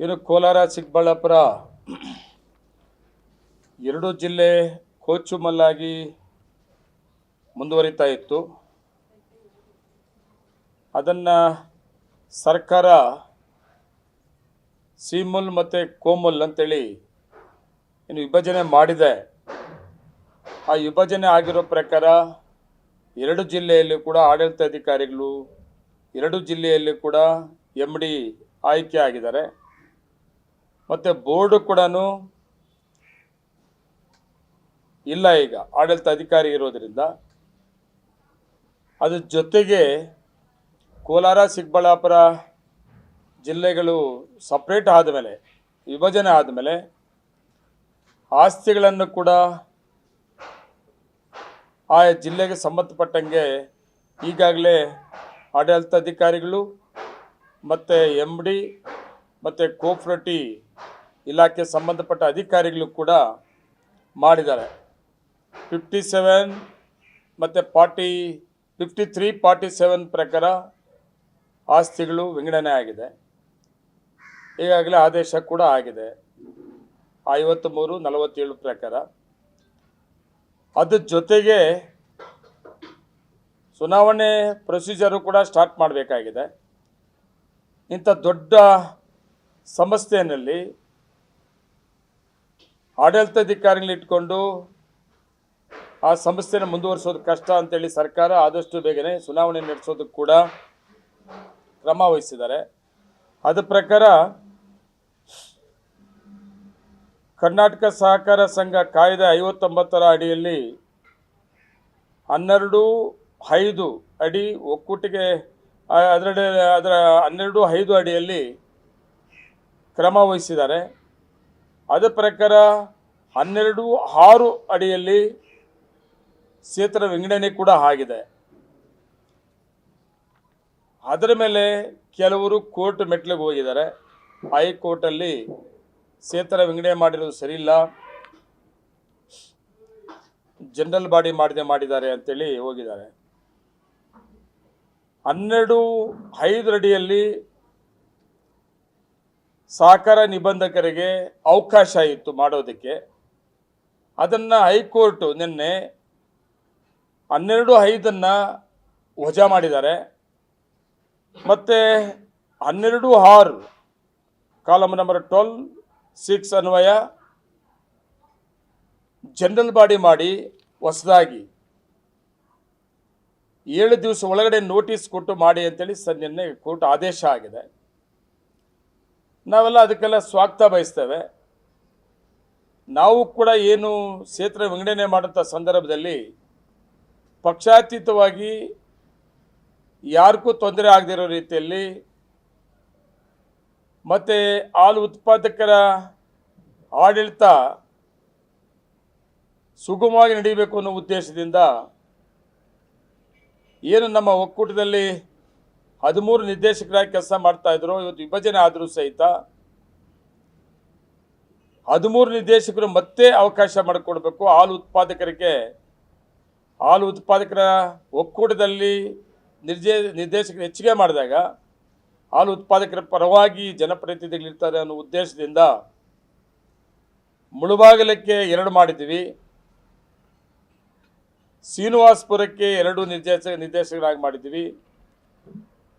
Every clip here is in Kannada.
ಇನ್ನು ಕೋಲಾರ, ಚಿಕ್ಕಬಳ್ಳಾಪುರ ಎರಡೂ ಜಿಲ್ಲೆ ಕೋಚುಮಲ್ಲಾಗಿ ಮುಂದುವರಿತಾ ಇತ್ತು. ಅದನ್ನು ಸರ್ಕಾರ ಸೀಮುಲ್ ಮತ್ತು ಕೋಮುಲ್ ಅಂತೇಳಿ ಇನ್ನು ವಿಭಜನೆ ಮಾಡಿದೆ. ಆ ವಿಭಜನೆ ಆಗಿರೋ ಪ್ರಕಾರ ಎರಡು ಜಿಲ್ಲೆಯಲ್ಲಿ ಕೂಡ ಆಡಳಿತಾಧಿಕಾರಿಗಳು, ಎರಡು ಜಿಲ್ಲೆಯಲ್ಲಿ ಕೂಡ ಎಂ ಡಿ ಆಯ್ಕೆ ಆಗಿದ್ದಾರೆ. ಮತ್ತು ಬೋರ್ಡು ಕೂಡ ಇಲ್ಲ ಈಗ. ಆಡಳಿತ ಅಧಿಕಾರಿ ಇರೋದರಿಂದ. ಅದ್ರ ಜೊತೆಗೆ ಕೋಲಾರ, ಚಿಕ್ಕಬಳ್ಳಾಪುರ ಜಿಲ್ಲೆಗಳು ಸಪ್ರೇಟ್ ಆದಮೇಲೆ, ವಿಭಜನೆ ಆದಮೇಲೆ ಆಸ್ತಿಗಳನ್ನು ಕೂಡ ಆ ಜಿಲ್ಲೆಗೆ ಸಂಬಂಧಪಟ್ಟಂಗೆ ಈಗಾಗಲೇ ಆಡಳಿತಾಧಿಕಾರಿಗಳು ಮತ್ತು ಎಂ ಡಿ ಮತ್ತು ಕೋಪ್ರಟಿ ಇಲಾಖೆ ಸಂಬಂಧಪಟ್ಟ ಅಧಿಕಾರಿಗಳು ಕೂಡ ಮಾಡಿದ್ದಾರೆ. ಫಿಫ್ಟಿ ಸೆವೆನ್ ಮತ್ತು forty fifty three forty seven ಪ್ರಕಾರ ಆಸ್ತಿಗಳು ವಿಂಗಡಣೆ ಆಗಿದೆ. ಈಗಾಗಲೇ ಆದೇಶ ಕೂಡ ಆಗಿದೆ. ಐವತ್ತ್ಮೂರು ನಲವತ್ತೇಳು ಪ್ರಕಾರ. ಅದ್ರ ಜೊತೆಗೆ ಚುನಾವಣೆ ಪ್ರೊಸೀಜರು ಕೂಡ ಸ್ಟಾರ್ಟ್ ಮಾಡಬೇಕಾಗಿದೆ. ಇಂಥ ದೊಡ್ಡ ಸಂಸ್ಥೆಯಲ್ಲಿ ಆಡಳಿತಾಧಿಕಾರಿಗಳು ಇಟ್ಕೊಂಡು ಆ ಸಮಸ್ಯೆನ ಮುಂದುವರಿಸೋದು ಕಷ್ಟ ಅಂತೇಳಿ ಸರ್ಕಾರ ಆದಷ್ಟು ಬೇಗನೆ ಚುನಾವಣೆ ನಡೆಸೋದಕ್ಕೆ ಕೂಡ ಕ್ರಮ ವಹಿಸಿದ್ದಾರೆ. ಅದ ಪ್ರಕಾರ ಕರ್ನಾಟಕ ಸಹಕಾರ ಸಂಘ ಕಾಯ್ದೆ ಐವತ್ತೊಂಬತ್ತರ ಅಡಿಯಲ್ಲಿ ಹನ್ನೆರಡು ಐದು ಅಡಿ ಒಕ್ಕೂಟಿಗೆ ಅದರ ಅದರ ಹನ್ನೆರಡು ಐದು ಅಡಿಯಲ್ಲಿ ಕ್ರಮ ವಹಿಸಿದ್ದಾರೆ. ಅದ ಪ್ರಕಾರ ಹನ್ನೆರಡು ಆರು ಅಡಿಯಲ್ಲಿ ಕ್ಷೇತ್ರ ವಿಂಗಡಣೆ ಕೂಡ ಆಗಿದೆ. ಅದರ ಮೇಲೆ ಕೆಲವರು ಕೋರ್ಟ್ ಮೆಟ್ಲಿಗೆ ಹೋಗಿದ್ದಾರೆ. ಹೈಕೋರ್ಟಲ್ಲಿ ಕ್ಷೇತ್ರ ವಿಂಗಡಣೆ ಮಾಡಿರೋದು ಸರಿಯಿಲ್ಲ. ಜನರಲ್ ಬಾಡಿ ಮಾಡದೆ ಮಾಡಿದ್ದಾರೆ ಅಂತೇಳಿ ಹೋಗಿದ್ದಾರೆ. ಹನ್ನೆರಡು ಐದು ಅಡಿಯಲ್ಲಿ ಸಹಕಾರ ನಿಬಂಧಕರಿಗೆ ಅವಕಾಶ ಇತ್ತು ಮಾಡೋದಕ್ಕೆ. ಅದನ್ನು ಹೈಕೋರ್ಟು ನಿನ್ನೆ ಹನ್ನೆರಡು ಐದನ್ನು ವಜಾ ಮಾಡಿದ್ದಾರೆ. ಮತ್ತು ಹನ್ನೆರಡು ಆರು ಕಾಲಮ್ ನಂಬರ್ ಟ್ವೆಲ್ ಸಿಕ್ಸ್ ಅನ್ವಯ ಜನರಲ್ ಬಾಡಿ ಮಾಡಿ ಹೊಸದಾಗಿ. ಏಳು ದಿವಸ ಒಳಗಡೆ ನೋಟಿಸ್ ಕೊಟ್ಟು ಮಾಡಿ ಅಂತೇಳಿ ಸರ್ ನಿನ್ನೆ ಕೋರ್ಟ್ ಆದೇಶ ಆಗಿದೆ. ನಾವೆಲ್ಲ ಅದಕ್ಕೆಲ್ಲ ಸ್ವಾಗತ ಬಯಸ್ತೇವೆ. ನಾವು ಕೂಡ ಏನು ಕ್ಷೇತ್ರ ವಿಂಗಡಣೆ ಮಾಡುವಂಥ ಸಂದರ್ಭದಲ್ಲಿ ಪಕ್ಷಾತೀತವಾಗಿ ಯಾರಿಗೂ ತೊಂದರೆ ಆಗದಿರೋ ರೀತಿಯಲ್ಲಿ ಮತ್ತು ಹಾಲು ಉತ್ಪಾದಕರ ಆಡಳಿತ ಸುಗಮವಾಗಿ ನಡೀಬೇಕು ಅನ್ನೋ ಉದ್ದೇಶದಿಂದ ಏನು ನಮ್ಮ ಒಕ್ಕೂಟದಲ್ಲಿ ಹದಿಮೂರು ನಿರ್ದೇಶಕರಾಗಿ ಕೆಲಸ ಮಾಡ್ತಾ ಇದ್ರು, ಇವತ್ತು ವಿಭಜನೆ ಆದರೂ ಸಹಿತ ಹದಿಮೂರು ನಿರ್ದೇಶಕರು ಮತ್ತೆ ಅವಕಾಶ ಮಾಡಿಕೊಡ್ಬೇಕು. ಹಾಲು ಉತ್ಪಾದಕರಿಗೆ, ಹಾಲು ಉತ್ಪಾದಕರ ಒಕ್ಕೂಟದಲ್ಲಿ ನಿರ್ದೇ ನಿರ್ದೇಶಕರು ಹೆಚ್ಚಿಗೆ ಮಾಡಿದಾಗ ಹಾಲು ಉತ್ಪಾದಕರ ಪರವಾಗಿ ಜನಪ್ರತಿನಿಧಿಗಳಿರ್ತಾರೆ ಅನ್ನೋ ಉದ್ದೇಶದಿಂದ ಮುಳುಬಾಗಲಕ್ಕೆ ಎರಡು ಮಾಡಿದ್ದೀವಿ. ಶ್ರೀನಿವಾಸ್ಪುರಕ್ಕೆ ಎರಡು ನಿರ್ದೇಶಕ ನಿರ್ದೇಶಕರಾಗಿ ಮಾಡಿದ್ದೀವಿ.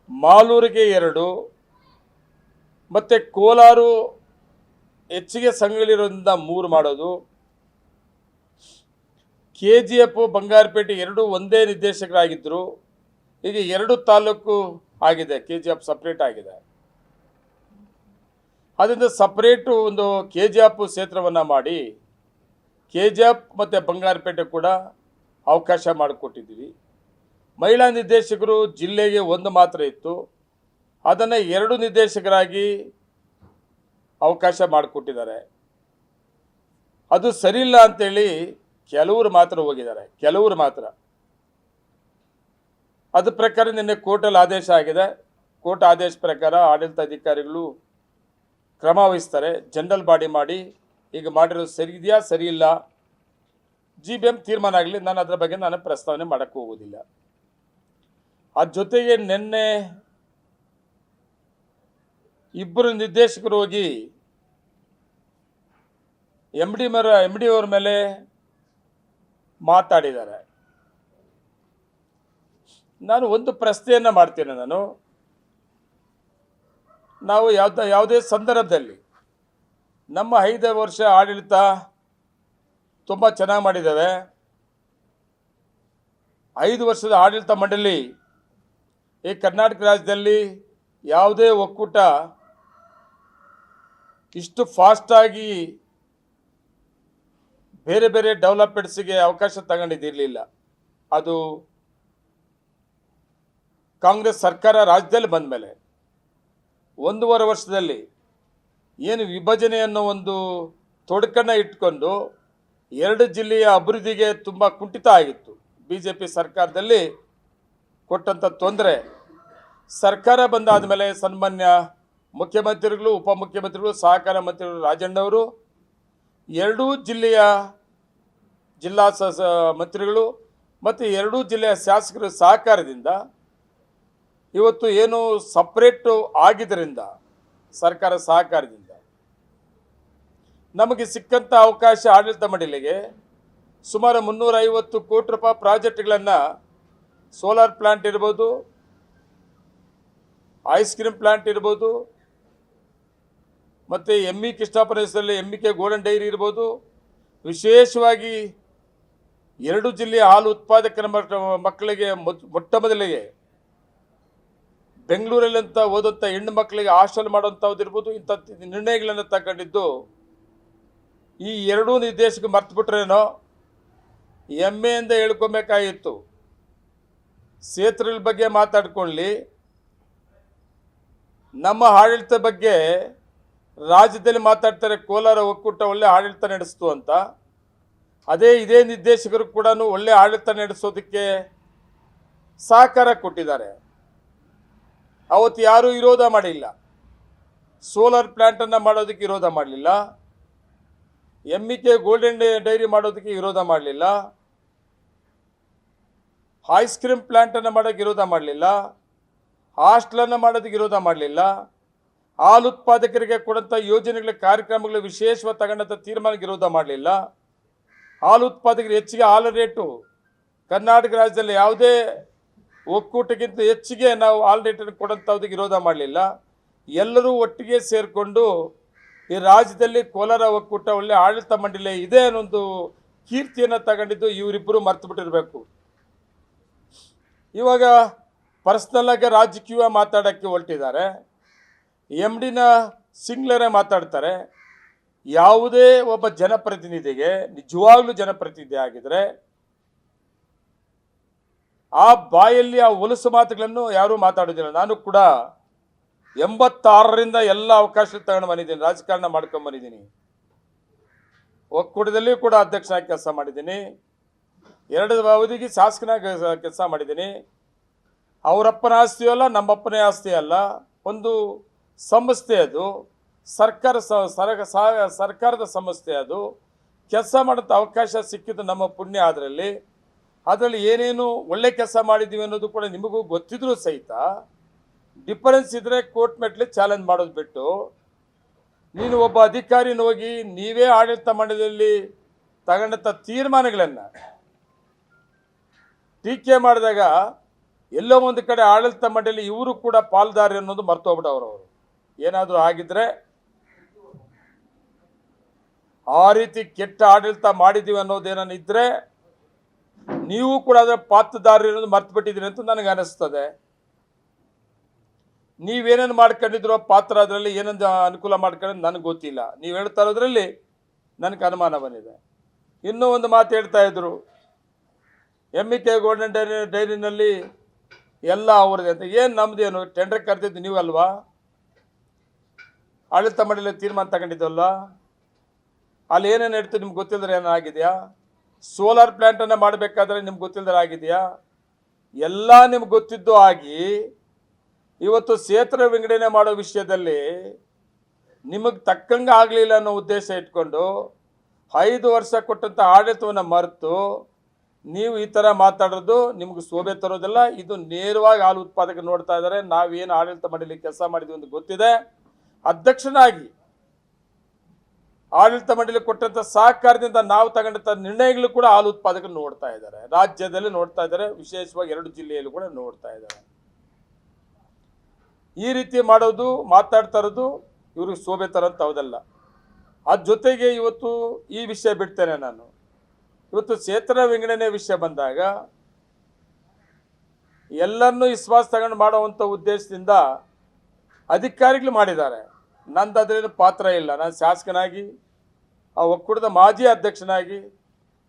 ಮಾಲೂರಿಗೆ ಎರಡು, ಮತ್ತು ಕೋಲಾರು ಹೆಚ್ಚಿಗೆ ಸಂಘಗಳಿರೋದ್ರಿಂದ ಮೂರು ಮಾಡೋದು. ಕೆ ಜಿ ಎಫ್ ಬಂಗಾರಪೇಟೆ ಎರಡು ಒಂದೇ ನಿರ್ದೇಶಕರಾಗಿದ್ದರು ಈಗ ಎರಡು ತಾಲೂಕು ಆಗಿದೆ ಕೆ ಜಿ ಎಫ್ ಸಪ್ರೇಟ್ ಆಗಿದೆ. ಅದರಿಂದ ಸಪ್ರೇಟು ಒಂದು ಕೆ ಜಿ ಎಫ್ ಕ್ಷೇತ್ರವನ್ನು ಮಾಡಿ ಕೆ ಜಿ ಎಫ್ ಮತ್ತು ಬಂಗಾರಪೇಟೆ ಕೂಡ ಅವಕಾಶ ಮಾಡಿಕೊಟ್ಟಿದ್ದೀವಿ. ಮಹಿಳಾ ನಿರ್ದೇಶಕರು ಜಿಲ್ಲೆಗೆ ಒಂದು ಮಾತ್ರ ಇತ್ತು. ಅದನ್ನು ಎರಡು ನಿರ್ದೇಶಕರಾಗಿ ಅವಕಾಶ ಮಾಡಿಕೊಟ್ಟಿದ್ದಾರೆ. ಅದು ಸರಿಯಿಲ್ಲ ಅಂತೇಳಿ ಕೆಲವರು ಮಾತ್ರ ಹೋಗಿದ್ದಾರೆ. ಕೆಲವರು ಮಾತ್ರ. ಅದ್ರ ಪ್ರಕಾರ ನಿನ್ನೆ ಕೋರ್ಟಲ್ಲಿ ಆದೇಶ ಆಗಿದೆ. ಕೋರ್ಟ್ ಆದೇಶ ಪ್ರಕಾರ ಆಡಳಿತಾಧಿಕಾರಿಗಳು ಕ್ರಮ ವಹಿಸ್ತಾರೆ. ಜನರಲ್ ಬಾಡಿ ಮಾಡಿ ಈಗ ಮಾಡಿರೋದು ಸರಿ ಇದೆಯಾ, ಸರಿ ಇಲ್ಲ? ಜಿ ಬಿ ಎಂ ತೀರ್ಮಾನ ಆಗಲಿ, ನಾನು ಅದರ ಬಗ್ಗೆ ನಾನು ಪ್ರಸ್ತಾವನೆ ಮಾಡೋಕ್ಕೆ ಹೋಗೋದಿಲ್ಲ ಅದ್ರ ಜೊತೆಗೆ ನಿನ್ನೆ ಇಬ್ಬರು ನಿರ್ದೇಶಕರು ಹೋಗಿ ಎಂ ಡಿ ಮರ ಎಂ ಡಿ ಅವ್ರ ಮೇಲೆ ಮಾತಾಡಿದ್ದಾರೆ. ನಾನು ಒಂದು ಪ್ರಶ್ನೆಯನ್ನು ಮಾಡ್ತೇನೆ ನಾನು. ನಾವು ಯಾವ್ದ, ಯಾವುದೇ ಸಂದರ್ಭದಲ್ಲಿ ನಮ್ಮ ಐದು ವರ್ಷ ಆಡಳಿತ ತುಂಬ ಚೆನ್ನಾಗಿ ಮಾಡಿದ್ದೇವೆ. ಐದು ವರ್ಷದ ಆಡಳಿತ ಮಂಡಳಿ ಈ ಕರ್ನಾಟಕ ರಾಜ್ಯದಲ್ಲಿ ಯಾವುದೇ ಒಕ್ಕೂಟ ಇಷ್ಟು ಫಾಸ್ಟಾಗಿ ಬೇರೆ ಬೇರೆ ಡೆವಲಪ್ಮೆಂಟ್ಸಿಗೆ ಅವಕಾಶ ತಗೊಂಡಿದ್ದಿರಲಿಲ್ಲ. ಅದು ಕಾಂಗ್ರೆಸ್ ಸರ್ಕಾರ ರಾಜ್ಯದಲ್ಲಿ ಬಂದ ಮೇಲೆ ಒಂದೂವರೆ ವರ್ಷದಲ್ಲಿ ಏನು ವಿಭಜನೆ ಅನ್ನೋ ಒಂದು ತೊಡಕನ್ನು ಇಟ್ಕೊಂಡು ಎರಡು ಜಿಲ್ಲೆಯ ಅಭಿವೃದ್ಧಿಗೆ ತುಂಬ ಕುಂಠಿತ ಆಗಿತ್ತು. ಬಿ ಜೆ ಪಿ ಸರ್ಕಾರದಲ್ಲಿ ಕೊಟ್ಟಂಥ ತೊಂದರೆ ಸರ್ಕಾರ ಬಂದಾದ ಮೇಲೆ ಸನ್ಮಾನ್ಯ ಮುಖ್ಯಮಂತ್ರಿಗಳು, ಉಪಮುಖ್ಯಮಂತ್ರಿಗಳು, ಸಹಕಾರ ಮಂತ್ರಿಗಳು ರಾಜಣ್ಣವರು ಎರಡೂ ಜಿಲ್ಲೆಯ ಜಿಲ್ಲಾ ಮಂತ್ರಿಗಳು ಮತ್ತು ಎರಡೂ ಜಿಲ್ಲೆಯ ಶಾಸಕರ ಸಹಕಾರದಿಂದ ಇವತ್ತು ಏನು ಸಪ್ರೇಟು ಆಗಿದ್ದರಿಂದ ಸರ್ಕಾರ ಸಹಕಾರದಿಂದ ನಮಗೆ ಸಿಕ್ಕಂಥ ಅವಕಾಶ ಆಡಳಿತ ಮಂಡಳಿಗೆ ಸುಮಾರು ಮುನ್ನೂರೈವತ್ತು ಕೋಟಿ ರೂಪಾಯಿ ಪ್ರಾಜೆಕ್ಟ್ಗಳನ್ನು ಸೋಲಾರ್ ಪ್ಲಾಂಟ್ ಇರ್ಬೋದು, ಐಸ್ ಕ್ರೀಮ್ ಪ್ಲಾಂಟ್ ಇರ್ಬೋದು, ಮತ್ತು ಎಂ ಇ ಕೃಷ್ಣಾಪುರ ಹೆಸರಲ್ಲಿ M E K golden dairy ಇರ್ಬೋದು. ವಿಶೇಷವಾಗಿ ಎರಡು ಜಿಲ್ಲೆಯ ಹಾಲು ಉತ್ಪಾದಕರ ಮಕ್ಕಳಿಗೆ ಮೊಟ್ಟ ಮೊದಲಿಗೆ ಬೆಂಗಳೂರಲ್ಲಂತ ಓದಂಥ ಹೆಣ್ಣು ಮಕ್ಕಳಿಗೆ ಹಾಸ್ಟೆಲ್ ಮಾಡೋಂಥದ್ದಿರ್ಬೋದು ಇಂಥ ನಿರ್ಣಯಗಳನ್ನು ತಗೊಂಡಿದ್ದು. ಈ ಎರಡೂ ನಿರ್ದೇಶಕ್ಕೆ ಮರ್ತು ಬಿಟ್ರೇನೋ? ಹೇಳ್ಕೊಬೇಕಾಗಿತ್ತು. ಸೇತುವೆಗಳ ಬಗ್ಗೆ ಮಾತಾಡ್ಕೊಳ್ಳಿ. ನಮ್ಮ ಆಡಳಿತ ಬಗ್ಗೆ ರಾಜ್ಯದಲ್ಲಿ ಮಾತಾಡ್ತಾರೆ, ಕೋಲಾರ ಒಕ್ಕೂಟ ಒಳ್ಳೆ ಆಡಳಿತ ನಡೆಸ್ತು ಅಂತ. ಅದೇ ಇದೇ ನಿರ್ದೇಶಕರು ಕೂಡ ಒಳ್ಳೆ ಆಡಳಿತ ನಡೆಸೋದಕ್ಕೆ ಸಹಕಾರ ಕೊಟ್ಟಿದ್ದಾರೆ. ಅವತ್ತು ಯಾರೂ ವಿರೋಧ ಮಾಡಿಲ್ಲ. ಸೋಲಾರ್ ಪ್ಲ್ಯಾಂಟನ್ನು ಮಾಡೋದಕ್ಕೆ ವಿರೋಧ ಮಾಡಲಿಲ್ಲ. ಎಂ ಗೋಲ್ಡನ್ ಡೈರಿ ಮಾಡೋದಕ್ಕೆ ವಿರೋಧ ಮಾಡಲಿಲ್ಲ. ಐಸ್ ಕ್ರೀಮ್ ಪ್ಲ್ಯಾಂಟನ್ನು ಮಾಡೋಕ್ಕೆ ವಿರೋಧ ಮಾಡಲಿಲ್ಲ. ಹಾಸ್ಟ್ಲನ್ನು ಮಾಡೋದಕ್ಕೆ ವಿರೋಧ ಮಾಡಲಿಲ್ಲ. ಹಾಲು ಉತ್ಪಾದಕರಿಗೆ ಕೊಡಂಥ ಯೋಜನೆಗಳ ಕಾರ್ಯಕ್ರಮಗಳು ವಿಶೇಷವಾಗಿ ತಗೊಂಡಂಥ ತೀರ್ಮಾನಕ್ಕೆ ವಿರೋಧ ಮಾಡಲಿಲ್ಲ. ಹಾಲು ಉತ್ಪಾದಕರು ಹೆಚ್ಚಿಗೆ ಹಾಲು ರೇಟು. ಕರ್ನಾಟಕ ರಾಜ್ಯದಲ್ಲಿ ಯಾವುದೇ ಒಕ್ಕೂಟಕ್ಕಿಂತ ಹೆಚ್ಚಿಗೆ ನಾವು ಹಾಲು ರೇಟನ್ನು ಕೊಡೋಂಥದ್ದಕ್ಕೆ ವಿರೋಧ ಮಾಡಲಿಲ್ಲ. ಎಲ್ಲರೂ ಒಟ್ಟಿಗೆ ಸೇರಿಕೊಂಡು ಈ ರಾಜ್ಯದಲ್ಲಿ ಕೋಲಾರ ಒಕ್ಕೂಟ ಒಳ್ಳೆ ಆಡಳಿತ ಮಂಡಳಿ ಇದೆ ಅನ್ನೊಂದು ಕೀರ್ತಿಯನ್ನು ತಗೊಂಡಿದ್ದು ಇವರಿಬ್ಬರು ಮರ್ತು ಬಿಟ್ಟಿರಬೇಕು. ಇವಾಗ ಪರ್ಸ್ನಲ್ ಆಗಿ ರಾಜಕೀಯ ಮಾತಾಡೋಕ್ಕೆ ಹೊರಟಿದ್ದಾರೆ. ಎಂ ಡಿನ ಸಿಂಗ್ಲರೇ ಮಾತಾಡ್ತಾರೆ. ಯಾವುದೇ ಒಬ್ಬ ಜನಪ್ರತಿನಿಧಿಗೆ, ನಿಜವಾಗ್ಲೂ ಜನಪ್ರತಿನಿಧಿ ಆಗಿದ್ರೆ, ಆ ಬಾಯಲ್ಲಿ ಆ ಹೊಲಸು ಮಾತುಗಳನ್ನು ಯಾರೂ ಮಾತಾಡೋದಿಲ್ಲ ನಾನು ಕೂಡ ಎಂಬತ್ತಾರರಿಂದ ಎಲ್ಲ ಅವಕಾಶ ತಗೊಂಡು ಬಂದಿದ್ದೀನಿ, ರಾಜಕಾರಣ ಮಾಡ್ಕೊಂಡು ಬಂದಿದ್ದೀನಿ. ಒಕ್ಕೂಟದಲ್ಲಿ ಕೂಡ ಅಧ್ಯಕ್ಷನಾಗಿ ಕೆಲಸ ಮಾಡಿದ್ದೀನಿ. ಎರಡು ಅವಧಿಗೆ ಶಾಸಕನಾಗಿ ಕೆಲಸ ಮಾಡಿದ್ದೀನಿ. ಅವರಪ್ಪನ ಆಸ್ತಿಯೂ ಅಲ್ಲ, ನಮ್ಮಪ್ಪನೇ ಆಸ್ತಿ ಅಲ್ಲ. ಒಂದು ಸಂಸ್ಥೆ ಅದು. ಸರ್ಕಾರ ಸರ್ಕಾರದ ಸಂಸ್ಥೆ ಅದು. ಕೆಲಸ ಮಾಡೋಂಥ ಅವಕಾಶ ಸಿಕ್ಕಿದ್ದು ನಮ್ಮ ಪುಣ್ಯ ಅದರಲ್ಲಿ ಅದರಲ್ಲಿ ಏನೇನು ಒಳ್ಳೆ ಕೆಲಸ ಮಾಡಿದ್ದೀವಿ ಅನ್ನೋದು ಕೂಡ ನಿಮಗೂ ಗೊತ್ತಿದ್ರೂ ಸಹಿತ ಡಿಫರೆನ್ಸ್ ಇದ್ದರೆ ಕೋರ್ಟ್ ಮೆಟ್ಲಿ ಚಾಲೆಂಜ್ ಮಾಡೋದು ಬಿಟ್ಟು ನೀನು ಒಬ್ಬ ಅಧಿಕಾರಿನ ಹೋಗಿ ನೀವೇ ಆಡಳಿತ ಮಂಡಳಿಯಲ್ಲಿ ತಗೊಂಡಂಥ ತೀರ್ಮಾನಗಳನ್ನು ಟೀಕೆ ಮಾಡಿದಾಗ ಎಲ್ಲೋ ಒಂದು ಕಡೆ ಆಡಳಿತ ಮಂಡಳಿ ಇವರು ಕೂಡ ಪಾಲ್ದಾರಿ ಅನ್ನೋದು ಮರ್ತೋಗ್ಬಿಟ್ಟವ್ರು ಅವರು. ಏನಾದರೂ ಆಗಿದ್ರೆ ಆ ರೀತಿ ಕೆಟ್ಟ ಆಡಳಿತ ಮಾಡಿದ್ದೀವಿ ಅನ್ನೋದೇನನ್ನ ನೀವು ಕೂಡ ಅದರ ಪಾತ್ರದಾರಿ ಅನ್ನೋದು ಮರ್ತು ಬಿಟ್ಟಿದ್ದೀರಿ ಅಂತ ನನಗೆ ಅನಿಸ್ತದೆ. ನೀವೇನೇನು ಮಾಡ್ಕೊಂಡಿದ್ರೋ ಪಾತ್ರ ಅದರಲ್ಲಿ ಏನೊಂದು ಅನುಕೂಲ ಮಾಡ್ಕೊಂಡು ನನಗೆ ಗೊತ್ತಿಲ್ಲ. ನೀವು ಹೇಳ್ತಾ ಇರೋದ್ರಲ್ಲಿ ನನಗೆ ಅನುಮಾನ ಬಂದಿದೆ. ಇನ್ನೂ ಒಂದು ಮಾತು ಹೇಳ್ತಾ ಇದ್ರು. ಎಂ ಇ ಗೋಲ್ಡನ್ ಡೈರಿ ಡೈರಿನಲ್ಲಿ ಎಲ್ಲ ಅವ್ರದ್ದು ಅಂತ. ಏನು ನಮ್ಮದೇನು ಟೆಂಡರ್ ಕರೆದಿದ್ದು ನೀವಲ್ವಾ? ಆಡಳಿತ ಮಂಡಳಿ ತೀರ್ಮಾನ ತಗೊಂಡಿದ್ದಲ್ಲ? ಅಲ್ಲಿ ಏನೇನು ಇಡ್ತು ನಿಮ್ಗೆ ಗೊತ್ತಿಲ್ಲದ್ರೆ ಏನಾಗಿದೆಯಾ ಸೋಲಾರ್ ಪ್ಲ್ಯಾಂಟನ್ನು ಮಾಡಬೇಕಾದ್ರೆ ನಿಮ್ಗೆ ಗೊತ್ತಿಲ್ಲದ್ರೆ ಆಗಿದೆಯಾ? ಎಲ್ಲ ನಿಮ್ಗೆ ಗೊತ್ತಿದ್ದು ಆಗಿ ಇವತ್ತು ಸೇತುವೆ ವಿಂಗಡಣೆ ಮಾಡೋ ವಿಷಯದಲ್ಲಿ ನಿಮಗೆ ತಕ್ಕಂಗೆ ಆಗಲಿಲ್ಲ ಅನ್ನೋ ಉದ್ದೇಶ ಇಟ್ಕೊಂಡು ಐದು ವರ್ಷ ಕೊಟ್ಟಂಥ ಆಡಳಿತವನ್ನು ಮರೆತು ನೀವು ಈ ಥರ ಮಾತಾಡೋದು ನಿಮ್ಗೆ ಶೋಭೆ ತರೋದಿಲ್ಲ. ಇದು ನೇರವಾಗಿ ಹಾಲು ಉತ್ಪಾದಕರು ನೋಡ್ತಾ ಇದ್ದಾರೆ. ನಾವೇನು ಆಡಳಿತ ಮಂಡಳಿ ಕೆಲಸ ಮಾಡಿದ್ವಿ ಅಂತ ಗೊತ್ತಿದೆ. ಅಧ್ಯಕ್ಷನಾಗಿ ಆಡಳಿತ ಮಂಡಳಿ ಕೊಟ್ಟಂಥ ಸಹಕಾರದಿಂದ ನಾವು ತಗೊಂಡಂಥ ನಿರ್ಣಯಗಳು ಕೂಡ ಹಾಲು ಉತ್ಪಾದಕರು ನೋಡ್ತಾ ಇದ್ದಾರೆ. ರಾಜ್ಯದಲ್ಲಿ ನೋಡ್ತಾ ಇದ್ದಾರೆ. ವಿಶೇಷವಾಗಿ ಎರಡು ಜಿಲ್ಲೆಯಲ್ಲೂ ಕೂಡ ನೋಡ್ತಾ ಇದ್ದಾರೆ. ಈ ರೀತಿ ಮಾಡೋದು, ಮಾತಾಡ್ತಾ ಇರೋದು ಇವ್ರಿಗೆ ಶೋಭೆ ತರೋಂಥವುದಲ್ಲ ಅದ್ರ ಜೊತೆಗೆ ಇವತ್ತು ಈ ವಿಷಯ ಬಿಡ್ತೇನೆ ನಾನು. ಇವತ್ತು ಕ್ಷೇತ್ರ ವಿಂಗಡಣೆ ವಿಷಯ ಬಂದಾಗ ಎಲ್ಲರನ್ನೂ ವಿಶ್ವಾಸ ತಗೊಂಡು ಮಾಡುವಂಥ ಉದ್ದೇಶದಿಂದ ಅಧಿಕಾರಿಗಳು ಮಾಡಿದ್ದಾರೆ. ನಂದು ಅದರಲ್ಲಿ ಪಾತ್ರ ಇಲ್ಲ. ನಾನು ಶಾಸಕನಾಗಿ, ಆ ಒಕ್ಕೂಟದ ಮಾಜಿ ಅಧ್ಯಕ್ಷನಾಗಿ,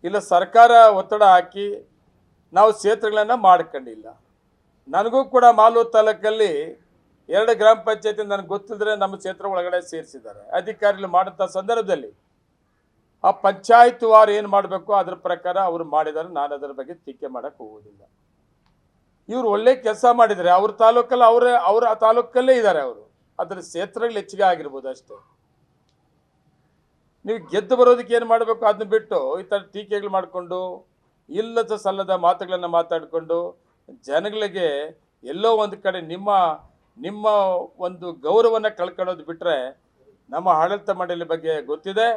ಇಲ್ಲ ಸರ್ಕಾರ ಒತ್ತಡ ಹಾಕಿ ನಾವು ಕ್ಷೇತ್ರಗಳನ್ನು ಮಾಡ್ಕೊಂಡಿಲ್ಲ. ನನಗೂ ಕೂಡ ಮಾಲೂರು ತಾಲೂಕಲ್ಲಿ ಎರಡು ಗ್ರಾಮ ಪಂಚಾಯತಿ ನನಗೆ ಗೊತ್ತಿಲ್ಲದ್ರೆ ನಮ್ಮ ಕ್ಷೇತ್ರ ಒಳಗಡೆ ಸೇರಿಸಿದ್ದಾರೆ. ಅಧಿಕಾರಿಗಳು ಮಾಡಿದಂಥ ಸಂದರ್ಭದಲ್ಲಿ ಆ ಪಂಚಾಯತ್ ವಾರು ಏನು ಮಾಡಬೇಕು ಅದ್ರ ಪ್ರಕಾರ ಅವರು ಮಾಡಿದರೆ, ನಾನು ಅದರ ಬಗ್ಗೆ ಟೀಕೆ ಮಾಡೋಕ್ಕೆ ಹೋಗೋದಿಲ್ಲ. ಇವರು ಒಳ್ಳೆ ಕೆಲಸ ಮಾಡಿದ್ದಾರೆ ಅವ್ರ ತಾಲೂಕಲ್ಲಿ ಅವರೇ, ಅವ್ರ ಆ ತಾಲೂಕಲ್ಲೇ ಇದ್ದಾರೆ ಅವರು. ಅದರ ಕ್ಷೇತ್ರಗಳು ಹೆಚ್ಚಿಗೆ ಆಗಿರ್ಬೋದು ಅಷ್ಟೇ. ನೀವು ಗೆದ್ದು ಬರೋದಕ್ಕೆ ಏನು ಮಾಡಬೇಕು ಅದನ್ನ ಬಿಟ್ಟು ಈ ಥರ ಟೀಕೆಗಳು ಮಾಡಿಕೊಂಡು, ಇಲ್ಲದ ಸಲ್ಲದ ಮಾತುಗಳನ್ನು ಮಾತಾಡಿಕೊಂಡು, ಜನಗಳಿಗೆ ಎಲ್ಲೋ ಒಂದು ಕಡೆ ನಿಮ್ಮ ನಿಮ್ಮ ಒಂದು ಗೌರವನ ಕಳ್ಕೊಳ್ಳೋದು ಬಿಟ್ಟರೆ ನಮ್ಮ ಆಡಳಿತ ಮಂಡಳಿ ಬಗ್ಗೆ ಗೊತ್ತಿದೆ.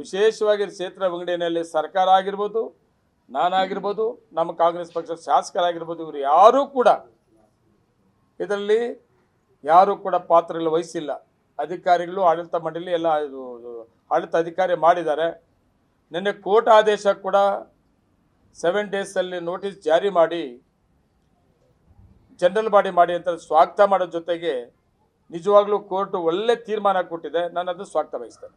ವಿಶೇಷವಾಗಿ ಕ್ಷೇತ್ರ ವಿಂಗಡಣೆಯಲ್ಲಿ ಸರ್ಕಾರ ಆಗಿರ್ಬೋದು ನಾನಾಗಿರ್ಬೋದು ನಮ್ಮ ಕಾಂಗ್ರೆಸ್ ಪಕ್ಷದ ಶಾಸಕರಾಗಿರ್ಬೋದು, ಇವರು ಯಾರೂ ಕೂಡ ಇದರಲ್ಲಿ ಯಾರೂ ಕೂಡ ಪಾತ್ರಗಳು ವಹಿಸಿಲ್ಲ. ಅಧಿಕಾರಿಗಳು ಆಡಳಿತ ಮಂಡಳಿ ಎಲ್ಲ ಆಡಳಿತ ಅಧಿಕಾರಿ ಮಾಡಿದ್ದಾರೆ. ನಿನ್ನೆ ಕೋರ್ಟ್ ಆದೇಶ ಕೂಡ ಸೆವೆನ್ ಡೇಸಲ್ಲಿ ನೋಟಿಸ್ ಜಾರಿ ಮಾಡಿ ಜನರಲ್ ಬಾಡಿ ಮಾಡಿ ಅಂತ ಸ್ವಾಗತ ಮಾಡೋ ಜೊತೆಗೆ ನಿಜವಾಗ್ಲೂ ಕೋರ್ಟ್ ಒಳ್ಳೆ ತೀರ್ಮಾನ ಕೊಟ್ಟಿದೆ. ನಾನು ಅದನ್ನು ಸ್ವಾಗತ ಬಯಸ್ತೇನೆ.